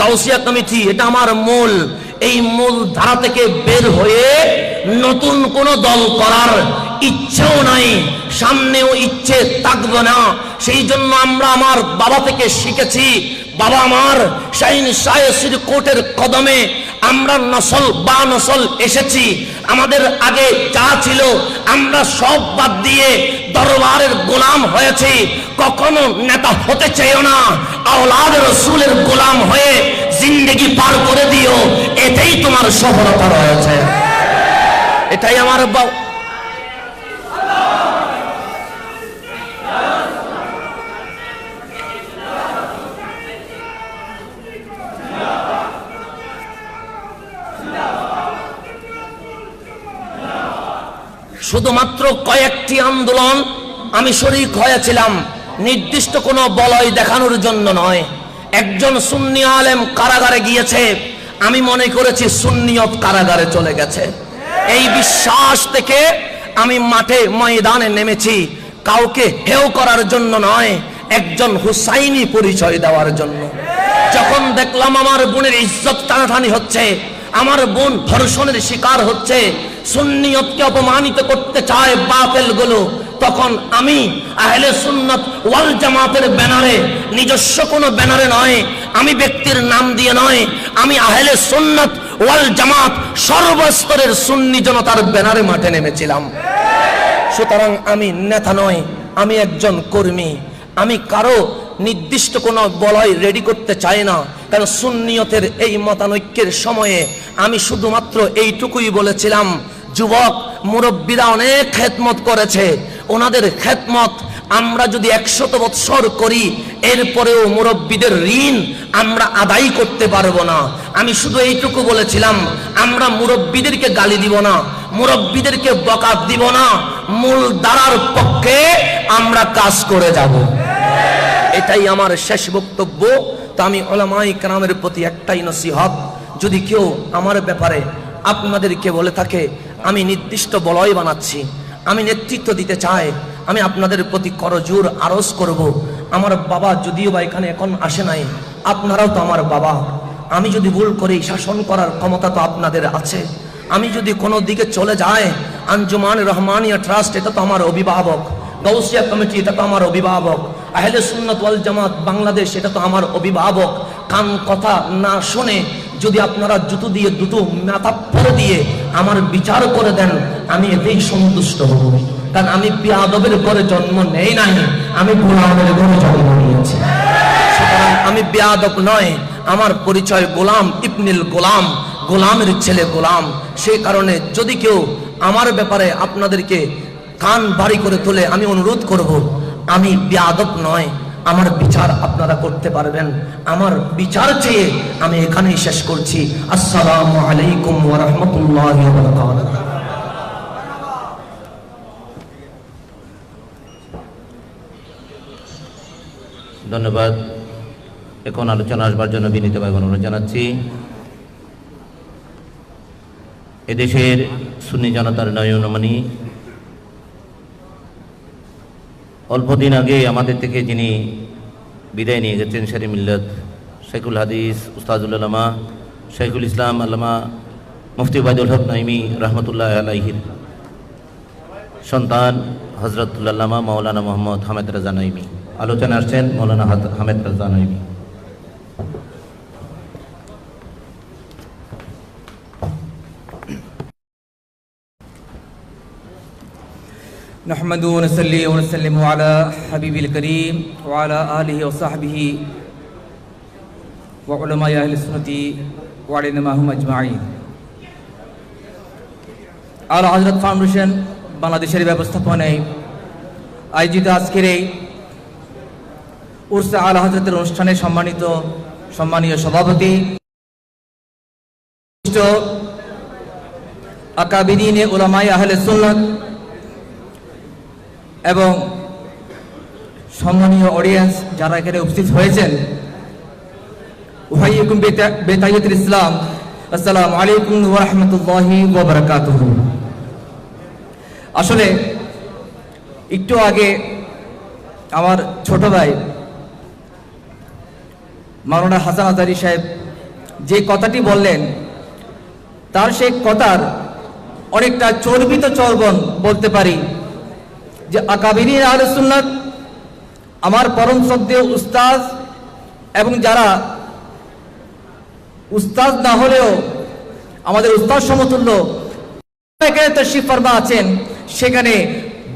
Gausia committee এটা আমার মূল। এই মূল ধারা থেকে বের হয়ে নতুন কোন দল করার ইচ্ছেও নাই, সামনেও ইচ্ছে থাকবে না। সেই জন্য আমরা আমার বাবা থেকে শিখেছি বাবা আমার, শাহিন শাহের কোর্টের কদমে আমরা নসল বা নসল এসেছি। আমাদের আগে যা ছিল, আমরা সব বাদ দিয়ে দরবারের গোলাম হয়েছি। কখনো নেতা হতে চাইও না। আওলাদ রসুলের গোলাম হয়ে জিন্দগি পার করে দিও। এটাই তোমার সফলতা রয়েছে। এটাই আমার শুধুমাত্র কয়েকটি আন্দোলন আমি শরিক হয়েছিলাম। নির্দিষ্ট কোনো বলয় দেখানোর জন্য নয়। একজন সুন্নি আলেম কারাগারে গিয়েছে। আমি মনে করেছি সুন্নিয়ত কারাগারে চলে গেছে। এই বিশ্বাস থেকে আমি মাঠে ময়দানে নেমেছি। কাউকে হেও করার জন্য নয়, একজন হুসাইনি পরিচয় দেওয়ার জন্য। যখন দেখলাম আমার বোনের ইজ্জত টানাটানি হচ্ছে, আমার বোন ধর্ষণের শিকার হচ্ছে সুন্নিয়তকে অপমানিত করতে চায় বাতিলগুলো তখন আমি আহলে সুন্নত ওয়াল জামাতের ব্যানারে, নিজস্ব কোনো ব্যানারে নয়, আমি ব্যক্তির নাম দিয়ে নয়, আমি আহলে সুন্নত ওয়াল জামাত সর্বস্তরের সুন্নি জনতার ব্যানারে মাঠে নেমেছিলাম। সুতরাং আমি নেতা নয় আমি একজন কর্মী, আমি কারও নির্দিষ্ট কোনো বলয় রেডি করতে চাই না, কারণ সুন্নিয়তের এই মতানৈক্যের সময়ে আমি শুধুমাত্র এইটুকুই বলেছিলাম যুবক, মুরব্বীরা অনেক খেদমত করেছে। ওনাদের খেদমত আমরা যদি একশত বৎসর করি, এরপরেও মুরব্বীদের ঋণ আমরা আদায় করতে পারব না। আমি শুধু এইটুকু বলেছিলাম, আমরা মুরব্বীদেরকে গালি দিব না, মুরব্বীদেরকে বকাত দিব না, মূল দ্বারার পক্ষে আমরা কাজ করে যাব। এটাই আমার শেষ বক্তব্য। তা আমি ওলামাই কালামের প্রতি একটাই নসিহত, যদি কেউ আমার ব্যাপারে আপনাদেরকে বলে থাকে আমি নির্দিষ্ট বলয় বানাচ্ছি, আমি নেতৃত্ব দিতে চাই, আমি আপনাদের প্রতি করজোর আরজ করব। আমার বাবা যদিও বা এখানে এখন আসে নাই, আপনারাও তো আমার বাবা। আমি যদি ভুল করি, শাসন করার ক্ষমতা তো আপনাদের আছে। আমি যদি কোনো দিকে চলে যাই, আঞ্জুমান রহমানিয়া ট্রাস্ট, এটা তো আমার অভিভাবক। গৌসিয়া কমিটি, এটা তো আমার অভিভাবক। আহলে সুন্নত ওয়াল জামাত বাংলাদেশ, এটা তো আমার অভিভাবক। কান কথা না শুনে যদি আপনারা জুতো দিয়ে দুটো মাথা পরে দিয়ে আমার বিচার করে দেন, আমি এতেই সন্তুষ্ট হব। কারণ আমি বিয়াদবের ঘরে জন্ম নেই নাই, আমি গোলামের ঘরে জন্ম নিয়েছি। আমি বেয়াদব নয়, আমার পরিচয় গোলাম ইবনিল গোলাম, গোলামের ছেলে গোলাম। সেই কারণে যদি কেউ আমার ব্যাপারে আপনাদেরকে কান বাড়ি করে তোলে, আমি অনুরোধ করব, আমি বেয়াদব নয়। আমার বিচার আপনারা করতে পারবেন। আমার বিচার চেয়ে আমি এখানেই শেষ করছি। আসসালামু আলাইকুম ওয়া রাহমাতুল্লাহি ওয়া বারাকাতুহু ধন্যবাদ। এখন আলোচনা আসবার জন্য বিনীতভাবে অনুরোধ জানাচ্ছি। এদেশের সুন্নি জনতার নয়নমণি অল্প দিন আগে আমাদের থেকে যিনি বিদায় নিয়ে গেছেন শেরি মিল্লত শেখুল হাদিস উস্তাজুল আলামা শেখুল ইসলাম, আল্লামা মুফতি বাইদুল হক নাইমি রহমতুল্লাহ আলাহির সন্তান হজরতুল্লামা মৌলানা মোহাম্মদ হামেদ রাজা নাইমি। আলোচনা আসছেন মৌলানা হামেদ রাজা নাইমি। نحمد ونصلي ونسلم على حبيب الكريم وعلى آله وصحبه وعلماء أهل السنة وعلينا معهم أجمعين আল হজরত ফাউন্ডেশন বাংলাদেশের ব্যবস্থাপনায় আয়োজিত আজকের এই উর্সা আল হজরতের অনুষ্ঠানে সম্মানিত সম্মানীয় সভাপতি আকাবিদিনে ওলামাই আহলে সুন্নাত এবং সম্মানীয় অডিয়েন্স যারা এখানে উপস্থিত হয়েছেন উহাইকুম বেতাইয়াতুল ইসলাম। আসসালামু আলাইকুম ওয়া রাহমাতুল্লাহি ওয়া বারাকাতুহু। আসলে একটু আগে আমার ছোট ভাই মাওলানা হাসান আজারি সাহেব যে কথাটি বললেন, তার সেই কথার অনেকটা চর্বিত চর্বণ বলতে পারি। যে আকাবিনী আলসুন্নাত আমার পরম শ্রদ্ধেয় উস্তাজ এবং যারা উস্তাদ না হলেও আমাদের উস্তাদ সমতুল্য তশরিফ ফার্মা আছেন, সেখানে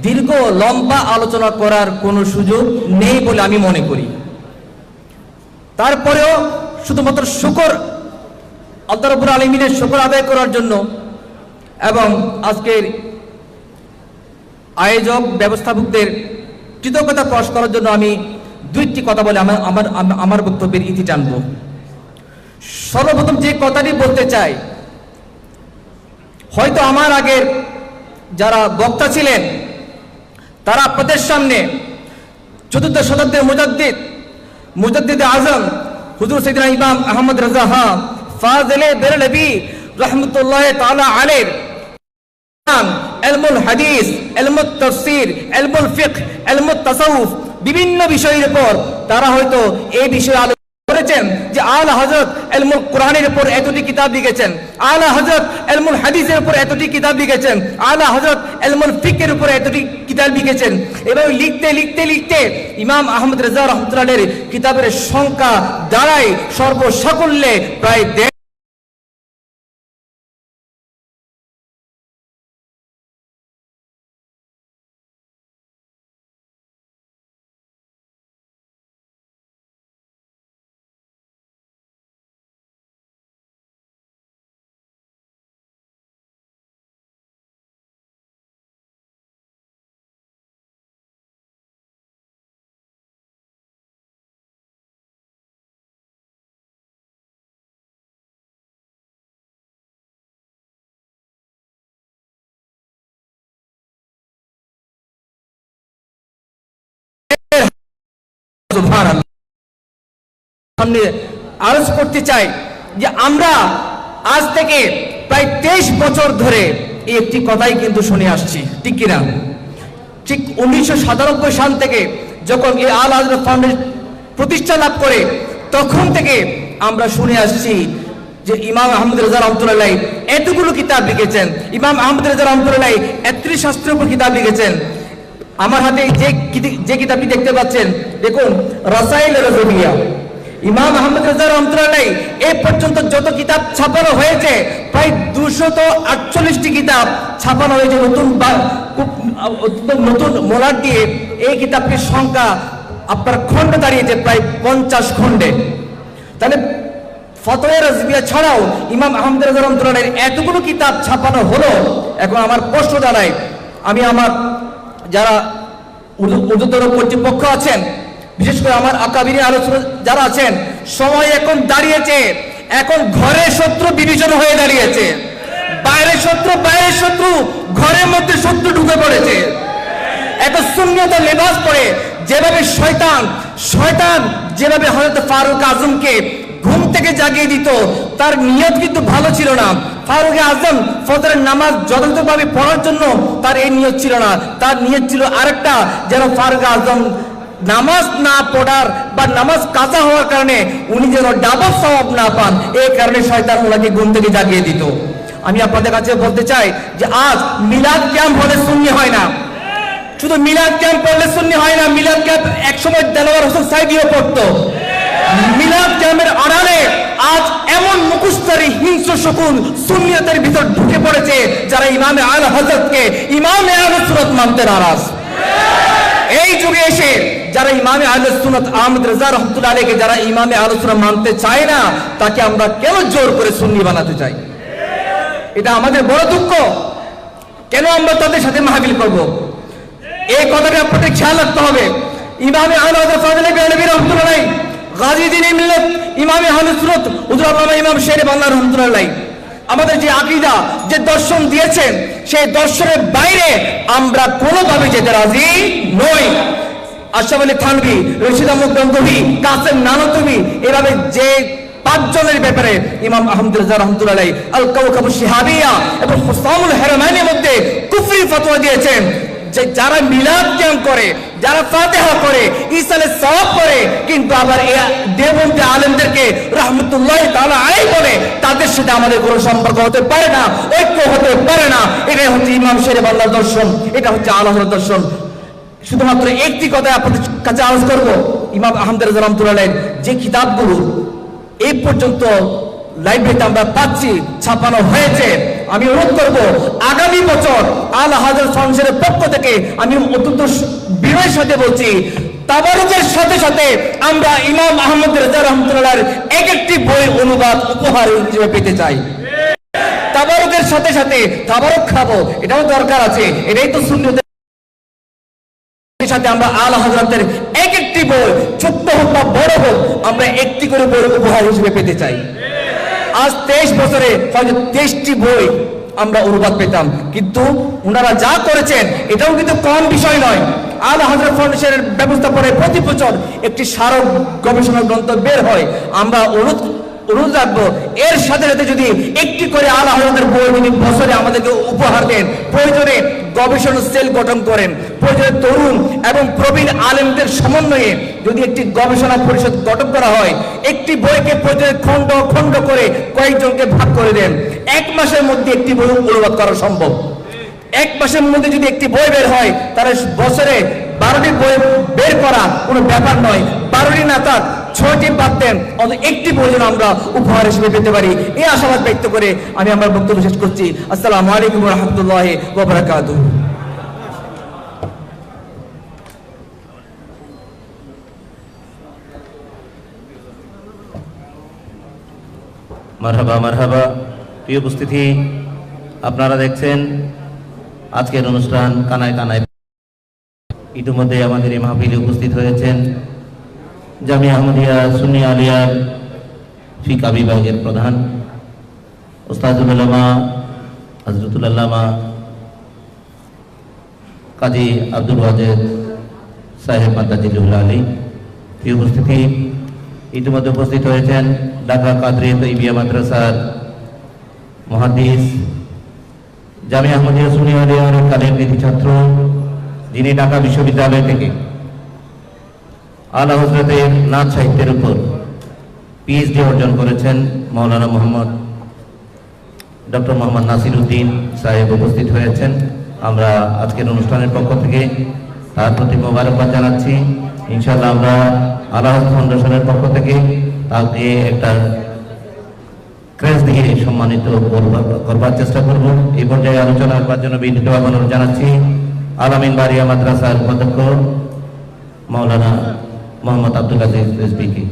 দীর্ঘ লম্বা আলোচনা করার কোনো সুযোগ নেই বলে আমি মনে করি। তারপরেও শুধুমাত্র শুকর আল্লাহ রবুল আলমিনের শুকর আদায় করার জন্য এবং আজকের আয়োজক ব্যবস্থাপকদের কৃতজ্ঞতা প্রকাশ করার জন্য আমি দুইটি কথা বলে আমার আমার আমার- বক্তব্যের ইতি টানব। সর্বপ্রথম যে কথাটি বলতে চাই, হয়তো আমার আগের যারা বক্তা ছিলেন, তারা আপনাদের সামনে চতুর্থ শতাব্দীর মুজাদ্দিদ মুজাদ্দিদ আজম, হুজুর সৈদিনা ইমাম আহমদ রাজা হা বেরলবি রহমতুল্লাহ তাআলা আলের এলমুল হাদিস, এলমুল তফসির, এলমুল ফিক এলমুল তাসাউফ, বিভিন্ন বিষয়ের উপর তারা হয়তো এই বিষয়ে আলোচনা করেছেন যে আলা হজরত এলমুল কোরআনের উপর এতটি কিতাব লিখেছেন, আলা হজরত এলমুল হাদিসের উপর এতটি কিতাব লিখেছেন, আলা হজরত এলমুল ফিকের উপর এতটি কিতাব লিখেছেন। এবং লিখতে লিখতে লিখতে ইমাম আহমদ রেজা রহমতুল্লাহের কিতাবের সংখ্যা দাঁড়ায় সর্বসাকল্যে প্রায় আরজ করতে চাই যে আমরা আজ থেকে প্রায় তেইশ বছর ধরে এই একটি কথাই কিন্তু শুনে আসছি, ঠিক কিনা? ঠিক উনিশশো সাতানব্বই সাল থেকে যখন এই আল প্রতিষ্ঠা লাভ করে, তখন থেকে আমরা শুনে আসছি যে ইমাম আহমদ রেজা রহমতুল্লাহ এতগুলো কিতাব লিখেছেন। ইমাম আহমদ রেজা রহমতুল্লাহ একত্রিশ শাস্ত্রের উপর কিতাব লিখেছেন। আমার হাতে যে যে কিতাবটি দেখতে পাচ্ছেন, দেখুন, রাসাইল রজবিয়া ইমাম আহমদ রাজা রহমতুল্লাহ এ পর্যন্ত যত কিতাব ছাপানো হয়েছে, প্রায় দুশত আটচল্লিশটি কিতাব ছাপানো হয়েছে নতুন নতুন মোলার দিয়ে এই কিতাবটির সংখ্যা আপনার খণ্ড দাঁড়িয়েছে প্রায় পঞ্চাশ খণ্ডে। তাহলে ফতোয়া রাজবিয়া ছাড়াও ইমাম আহমদ রাজা রহমতুল্লাহ এতগুলো কিতাব ছাপানো হলো, এখন আমার প্রশ্ন দাঁড়ায় আমি আমার যারা উর্দু- উর্দুতর কর্তৃপক্ষ আছেন, বিশেষ করে আমার আকাবিনী আলোচনা যারা আছেন, সময় এখন দাঁড়িয়েছে। এখন ঘরে শত্রু বিভীষণ হয়ে দাঁড়িয়েছে। বাইরের শত্রু বাইরের শত্রু, ঘরের মধ্যে শত্রু ঢুকে পড়েছে। এত শূন্যতা লেবাস পরে যেভাবে শয়তান শয়তান যেভাবে হযরত ফারুক আজমকে ঘুম থেকে জাগিয়ে দিত। তার নিয়ত কিন্তু ভালো ছিল না। ফারুক আজম ফজরের নামাজ যথাযথভাবে পড়ার জন্য তার এই নিয়ত ছিল না। তার নিয়ত ছিল আরেকটা, যেন ফারুক আজম নামাজ না পড়ার বা নামাজ কাজা হওয়ার কারণে উনি যেন ডাবল সওয়াব না পান এই কারণে শয়তান ওনাকে ঘুম থেকে জাগিয়ে দিত। আমি আপনাদের কাছে বলতে চাই যে আজ মিলাদ ক্যাম্প হলে শূন্য হয় না। শুধু মিলাদ ক্যাম্প পড়লে শূন্য হয় না, মিলাদ ক্যাম্প একসময় দেলোয়ার হোসেন সাইদিও পড়তো। মিলাদ ক্যাম্পের আড়ালে আজ এমন মুখস্থরি হিংস্র শকুন সুন্নিয়তের ভিতর ঢুকে পড়েছে যারা ইমামে আল হজরতকে ইমামে আল সুরত মানতে নারাজ। এই যুগে এসে যারা ইমামে আল সুনত আহমদ রেজা রহমতুল্লাহ আলীকে যারা ইমামে আল মানতে চায় না, তাকে আমরা কেন জোর করে সুন্নি বানাতে চাই? এটা আমাদের বড় দুঃখ। কেন আমরা তাদের সাথে মাহবিল করব? এই কথাটা আপনাদের খেয়াল রাখতে হবে। ইমামে ফাজলে বেলবি রহমতুল্লাহ গাজী দিন মিল্লত, ইমামে আহমদ সুরত হুজুর ইমাম শের রহমতুল্লাহ আমাদের যে আকীদা, যে দর্শন দিয়েছেন, সেই দর্শনের বাইরে আমরা কোনোভাবে যেতে রাজি নই। আশরাফ আলী রশিদ আহমদ গঙ্গভি, কাসেম নানতবি, এভাবে যে পাঁচজনের ব্যাপারে ইমাম আহমদ রাজা রহমতুল্লাহ আল কাউকাবু শিহাবিয়া এবং হুসামুল মধ্যে কুফরি ফতোয়া দিয়েছেন যে যারা মিলাদ ক্যাম্প করে, যারা ফাতেহা করে ইসালে সব করে, কিন্তু আবার এ দেবন্তে আলেমদেরকে রহমতুল্লাহ তাআলা আলাই বলে, তাদের সাথে আমাদের কোনো সম্পর্ক হতে পারে না, ঐক্য হতে পারে না। এটাই হচ্ছে ইমাম শেরে বাল্লার দর্শন, এটা হচ্ছে আল্লাহর দর্শন। শুধুমাত্র একটি কথা আপনাদের কাছে আলোচ করব, ইমাম আহমদ রাজা রহমতুল্লাহ যে কিতাবগুলো এই পর্যন্ত লাইব্রেরিতে আমরা পাচ্ছি, ছাপানো হয়েছে আমি অনুরোধ করব, আগামী বছর আল হাজার ফাউন্ডেশনের পক্ষ থেকে আমি অত্যন্ত বিনয়ের সাথে বলছি, তাবারুকের সাথে সাথে আমরা ইমাম আহমদ রাজা রহমতুল্লাহর এক একটি বই অনুবাদ উপহার হিসেবে পেতে চাই। তাবারুকের সাথে সাথে তাবারক খাব, এটাও দরকার আছে, এটাই তো শূন্যতে সাথে আমরা আল হজরতের এক একটি বই, ছোট্ট হোক বা বড় হোক, আমরা একটি করে বই উপহার হিসেবে পেতে চাই। আজ তেইশ বছরে হয়তো তেইশটি বই আমরা অনুবাদ পেতাম। কিন্তু ওনারা যা করেছেন, এটাও কিন্তু কম বিষয় নয়। আল হাজরত ফাউন্ডেশনের ব্যবস্থাপনে প্রতি বছর একটি স্মারক গবেষণা গ্রন্থ বের হয়। আমরা অনুরোধ অনুরোধ রাখব। এর সাথে সাথে যদি একটি করে আল হজরতের বই বছরে আমাদেরকে উপহার দেন, প্রয়োজনে গবেষণা সেল গঠন করেন, প্রয়োজনে তরুণ এবং প্রবীণ আলেমদের সমন্বয়ে যদি একটি গবেষণা পরিষদ গঠন করা হয়, একটি বইকে প্রয়োজনে খণ্ড খণ্ড করে কয়েকজনকে ভাগ করে দেন। এক মাসের মধ্যে একটি বই অনুবাদ করা সম্ভব। এক মাসের মধ্যে যদি একটি বই বের হয়, তাহলে বছরে বারোটি বই বের করা কোনো ব্যাপার নয়। বারোটি না তার ছয়টি দেন অন্তত একটি বই আমরা উপহার হিসেবে পেতে পারি। এই আশাবাদ ব্যক্ত করে আমি আমার বক্তব্য শেষ করছি। আসসালামু আলাইকুম রহমতুল্লাহ ওবরাকাতুহ। মারহাবা মারহাবা। প্রিয় উপস্থিতি, আপনারা দেখছেন আজকের অনুষ্ঠান কানায় কানায়। ইতিমধ্যে আমাদের এই মাহফিলে উপস্থিত হয়েছেন জামি আহমদিয়া, সুন্নি আলিয়ার ফিকা বিভাগের প্রধান। ওস্তাদুল আল্লামা হজরতুল আল্লামা, কাজী আব্দুল ওয়াজেদ সাহেব মাদ্দাজিল্লুল আলী প্রিয় উপস্থিতি ইতিমধ্যে উপস্থিত হয়েছেন ঢাকা কাদরি তৈবিয়া মাদ্রাসার মহাদিস, জামি আহমদিয়া সুনিয়ার কালের নীতি ছাত্র যিনি ঢাকা বিশ্ববিদ্যালয় থেকে আলা হজরতের নাচ সাহিত্যের উপর পিএইচডি অর্জন করেছেন মৌলানা মোহাম্মদ ডক্টর মোহাম্মদ নাসির উদ্দিন সাহেব উপস্থিত হয়েছেন। আমরা আজকের অনুষ্ঠানের পক্ষ থেকে তার প্রতি মোবারকবাদ জানাচ্ছি। ইনশাল্লাহ আমরা আল্লাহ ফাউন্ডেশনের পক্ষ থেকে তাকে একটা ক্রেস দিয়ে সম্মানিত করবার- চেষ্টা করব। এই পর্যায়ে আলোচনা করবার জন্য বিনীত অনুরোধ জানাচ্ছি। আলামিন বারিয়া মাদ্রাসার উপাধ্যক্ষ মাওলানা মোহাম্মদ আব্দুল আজিজ রেজবিকে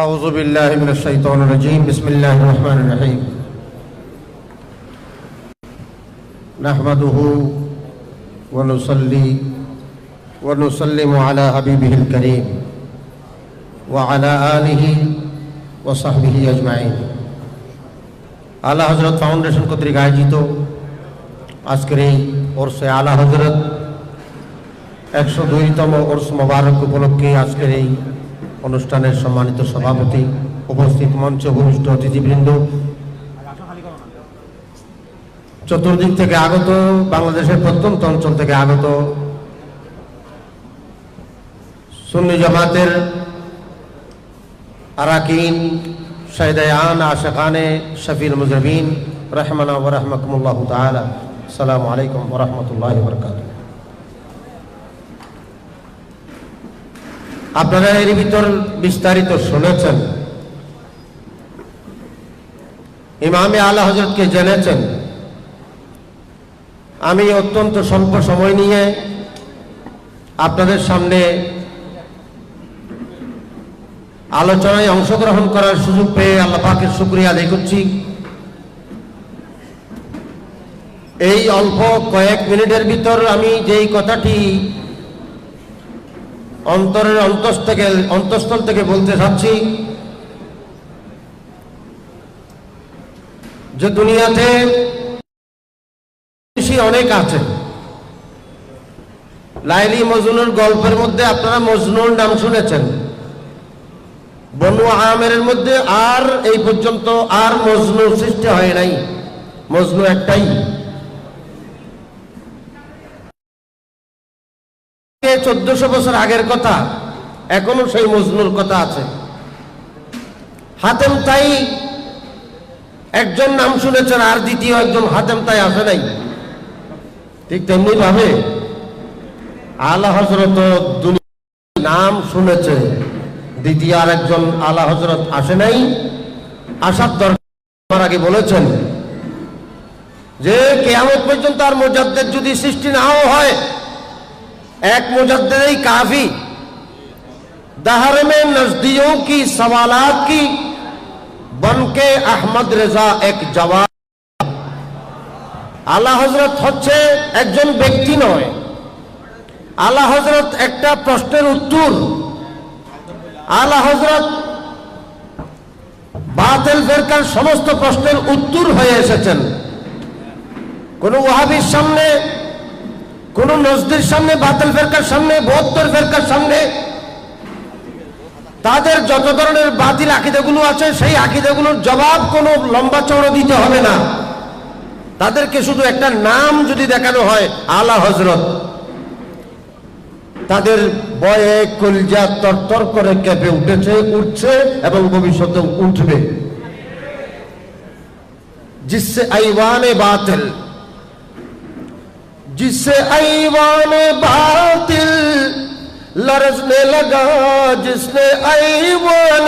اعوذ باللہ من الشیطان الرجیم بسم اللہ الرحمن الرحیم نحمده ونصلي ونسلم على حبیبه الكریم وعلى آلہ وصحبہ اجمعین اعلیٰ حضرت فاؤنڈیشن کو ترگاہ جیتو، عسکری اور سے اعلیٰ حضرت، ایک سو دوئی تم عرص مبارک کو پلک کی عسکری অনুষ্ঠানের সম্মানিত সভাপতি উপস্থিত মঞ্চ ভূমিষ্ঠ অতিথিবৃন্দ। চতুর্দিক থেকে আগত, বাংলাদেশের প্রত্যন্ত অঞ্চল থেকে আগত সুন্নি জামাতের আরাকিন শাহিদায়ান আশাকানে শফিল মুজরবিন রহমানা রহমকুল্লাহ তালা সালামু আলাইকুম ওরহমতুল্লাহ বরকাতুহ। আপনারা এর ভিতর বিস্তারিত শুনেছেন। ইমামে আলা হজরতকে জেনেছেন। আমি অত্যন্ত স্বল্প সময় নিয়ে আপনাদের সামনে আলোচনায় অংশগ্রহণ করার সুযোগ পেয়ে আল্লাহ পাকের শুক্রিয়া আদায় করছি। এই অল্প কয়েক মিনিটের ভিতর আমি যেই কথাটি অন্তরের অন্তস থেকে, অন্তঃস্থল থেকে বলতে চাচ্ছি যে দুনিয়াতে অনেক আছে। লাইলি মজনুর গল্পের মধ্যে আপনারা মজনুর নাম শুনেছেন। বনু আমের মধ্যে আর এই পর্যন্ত আর মজনু সৃষ্টি হয় নাই। মজনু একটাই। চোদ্দশো বছর আগের কথা এখনও সেই মজনুর কথা আছে। হাতেম তাই একজন নাম শুনেছেন, আর দ্বিতীয় একজন হাতেম তাই আসে নাই। ঠিক তেমনি ভাবে আলা হজরত নাম শুনেছে, দ্বিতীয় আর একজন আলা হজরত আসে নাই। আসার দরকার আগে বলেছেন যে, কেয়ামত পর্যন্ত আর মোজাদ্দের যদি সৃষ্টি নাও হয় এক मुजद्दे काफी दहर में नजदियों की सवालात की बन के अहमद रेजा এক জবাব আলা হজরত হচ্ছে একজন ব্যক্তি নয় আলা হজরত একটা প্রশ্নের উত্তর আলা হজরত বাতেল ফেরকার সমস্ত প্রশ্নের উত্তর হয়ে এসেছেন কোন ওয়াহাবির সামনে কোন নজদির সামনে, বাতিল ফেরকার সামনে, বহত্তর ফেরকার সামনে, তাদের যত ধরনের বাতিল আকিদাগুলো আছে, সেই আকিদাগুলোর জবাব কোনো লম্বা চওড়া দিতে হবে না। তাদেরকে শুধু একটা নাম যদি দেখানো হয়, আলা হজরত তাদের বয়ে কলজা তরতর করে কেঁপে উঠেছে, উঠছে এবং ভবিষ্যতে উঠবে। জিসে আইওয়ানে বাতিল। جس سے ایوان باطل لرزنے لگا، جس نے ایوان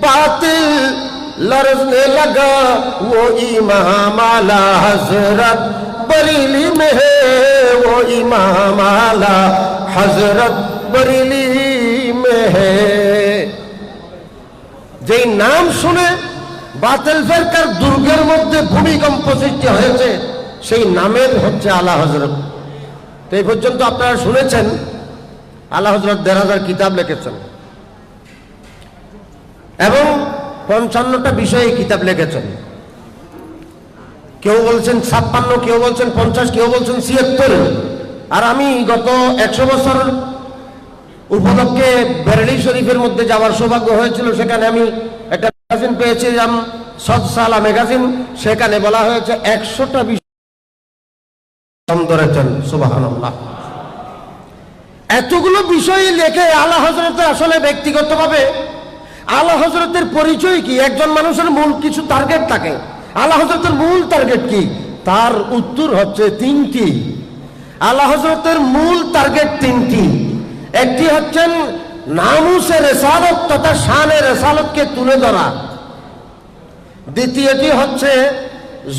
باطل لرزنے لگا، وہ امام اعلی حضرت بریلی میں ہے۔ وہ امام اعلی حضرت بریلی میں ہے۔ سنے নাম শুনে کر درگر দুর্গের بھومی ভূমিকম্প সৃষ্টি হয়েছে সেই নামের হচ্ছে আলা হজরত তো এই পর্যন্ত আপনারা শুনেছেন আলা হজরত দেড় হাজার কিতাব লিখেছেন। এবং পঞ্চান্নটা বিষয়ে কিতাব লিখেছেন। কেউ বলছেন ছাপ্পান্ন, কেউ বলছেন পঞ্চাশ, কেউ বলছেন ছিয়াত্তর। আর আমি গত একশো বছর উপলক্ষে বেরেলি শরীফের মধ্যে যাওয়ার সৌভাগ্য হয়েছিল। সেখানে আমি একটা ম্যাগাজিন পেয়েছিলাম সৎ সালা ম্যাগাজিন সেখানে বলা হয়েছে একশোটা বিষয় এতগুলো বিষয় লেখে আলা হজরতের আসলে ব্যক্তিগতভাবে আলা হজরতের পরিচয় কি? একজন মানুষের মূল কিছু টার্গেট থাকে। আলা হজরতের মূল টার্গেট কি? তার উত্তর হচ্ছে তিনটি। আলা হজরতের মূল টার্গেট তিনটি। একটি হচ্ছেন নামুসের রেসালত তথা শানের রেসালতকে তুলে ধরা। দ্বিতীয়টি হচ্ছে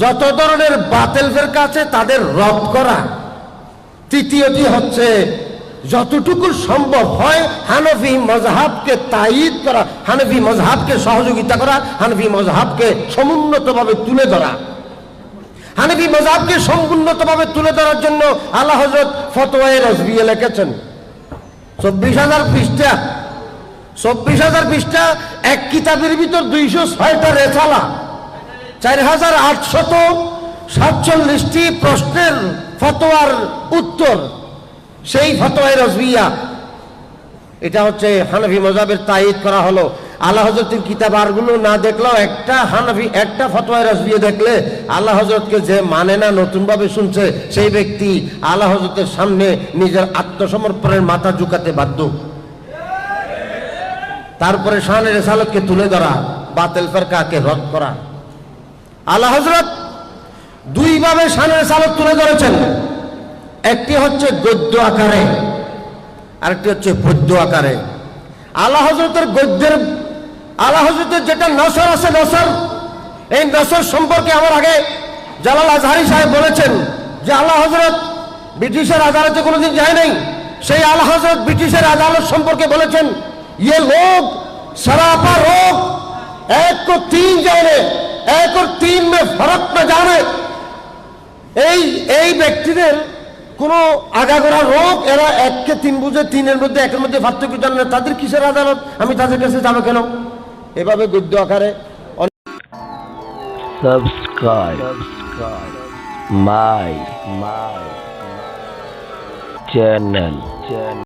যত ধরনের বাতিল কাছে তাদের রদ করা। তৃতীয়টি হচ্ছে, যতটুকু সম্ভব হয় হানফি মজহাবকে তাইদ করা, হানফি মজহাবকে সহযোগিতা করা, হানফি মজহাবকে সমুন্নতভাবে তুলে ধরা। হানফি মজহাবকে সমুন্নতভাবে তুলে ধরার জন্য আল্লাহ হজরত ফতোয়ায় রসবিয়ে লিখেছেন, চব্বিশ হাজার পৃষ্ঠা, চব্বিশ হাজার পৃষ্ঠা, এক কিতাবের ভিতর দুইশো ছয়টা রেছালা চার হাজার আটশত সাতচল্লিশটি প্রশ্নের ফতোয়ার উত্তর। সেই ফতোয়ায় রসবিয়া এটা হচ্ছে হানফি মজাবের তাইদ করা হলো। আল্লাহ হজরতের কিতাব আরগুলো না দেখলেও একটা হানফি, একটা ফতোয়ায় রসবিয়া দেখলে আল্লাহ হজরতকে যে মানে না, নতুনভাবে শুনছে, সেই ব্যক্তি আল্লাহ হজরতের সামনে নিজের আত্মসমর্পণের মাথা ঝুঁকাতে বাধ্য। তারপরে শাহানের রেসালতকে তুলে ধরা, বাতেল ফেরকাকে রদ করা। আল্লাহ হজরত দুইভাবে সানের চালক তুলে ধরেছেন। একটি হচ্ছে গদ্য আকারে, আরেকটি হচ্ছে ভদ্য আকারে। আল্লাহ হজরতের গদ্যের, আল্লাহ হজরতের যেটা নসর আছে নসর, এই নসর সম্পর্কে আমার আগে জালাল আজহারি সাহেব বলেছেন যে আল্লাহ হজরত ব্রিটিশের আদালতে কোনোদিন যায় নাই। সেই আল্লাহ হজরত ব্রিটিশের আদালত সম্পর্কে বলেছেন ইয়ে লোক, সরাপা রোগ, এক তো তিন জায়গায় एक और तीन में फर्क न जाने এই এই ব্যক্তিদের কোনো আগাগোড়া রোগ এরা এককে তিন বুঝে তিনের মধ্যে একের মধ্যে পার্থক্য জানে না তাদের কিসের আদালত আমি তাদের কাছে যাবো কেন এভাবে গদ্য আকারে subscribe my my channel channel